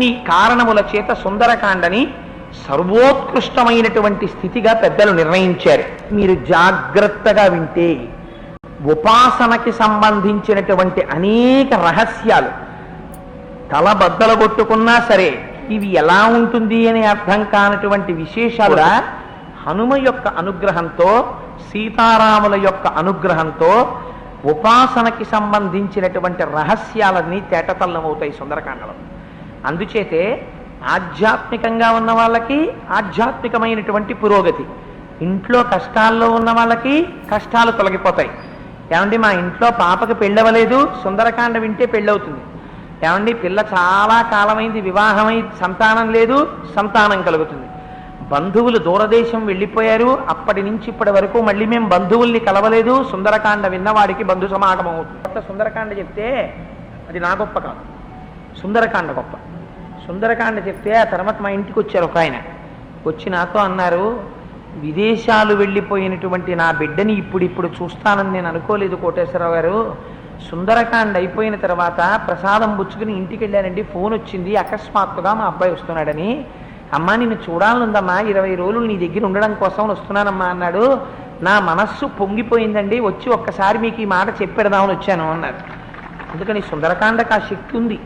ఇన్ని కారణముల చేత సుందరకాండని సర్వోత్కృష్టమైనటువంటి స్థితిగా పెద్దలు నిర్ణయించారు. మీరు జాగ్రత్తగా వింటే ఉపాసనకి సంబంధించినటువంటి అనేక రహస్యాలు తల బద్దలు కొట్టుకున్నా సరే ఇవి ఎలా ఉంటుంది అని అర్థం కానటువంటి విశేషాలు హనుమ యొక్క అనుగ్రహంతో సీతారాముల యొక్క అనుగ్రహంతో ఉపాసనకి సంబంధించినటువంటి రహస్యాలన్నీ తేటతల్లమవుతాయి సుందరకాండలో. అందుచేతే ఆధ్యాత్మికంగా ఉన్న వాళ్ళకి ఆధ్యాత్మికమైనటువంటి పురోగతి. ఇంట్లో కష్టాల్లో ఉన్న వాళ్ళకి కష్టాలు తొలగిపోతాయి. ఏమండి మా ఇంట్లో పాపకి పెళ్ళవలేదు సుందరకాండ వింటే పెళ్ళవుతుంది. ఏమండి పిల్ల చాలా కాలమైంది వివాహమై సంతానం లేదు సంతానం కలుగుతుంది. బంధువులు దూరదేశం వెళ్ళిపోయారు అప్పటి నుంచి ఇప్పటి వరకు మళ్ళీ మేము బంధువుల్ని కలవలేదు సుందరకాండ విన్నవాడికి బంధు సమాగమం అవుతుంది. అట్లా సుందరకాండ చెప్తే అది నా గొప్ప కాదు. సుందరకాండ గొప్ప. సుందరకాండ చెప్తే ఆ తర్వాత మా ఇంటికి వచ్చారు ఒక ఆయన. వచ్చి నాతో అన్నారు విదేశాలు వెళ్ళిపోయినటువంటి నా బిడ్డని ఇప్పుడిప్పుడు చూస్తానని నేను అనుకోలేదు కోటేశ్వరరావు గారు. సుందరకాండ అయిపోయిన తర్వాత ప్రసాదం పుచ్చుకుని ఇంటికి వెళ్ళానండి. ఫోన్ వచ్చింది అకస్మాత్తుగా మా అబ్బాయి వస్తున్నాడని. అమ్మా నిన్ను చూడాలనుందమ్మా ఇరవై రోజులు నీ దగ్గర ఉండడం కోసం వస్తున్నానమ్మా అన్నాడు. నా మనస్సు పొంగిపోయిందండి. వచ్చి ఒక్కసారి మీకు ఈ మాట చెప్పెడదామని వచ్చాను అన్నారు. అందుకని సుందరకాండకు ఆ శక్తి ఉంది.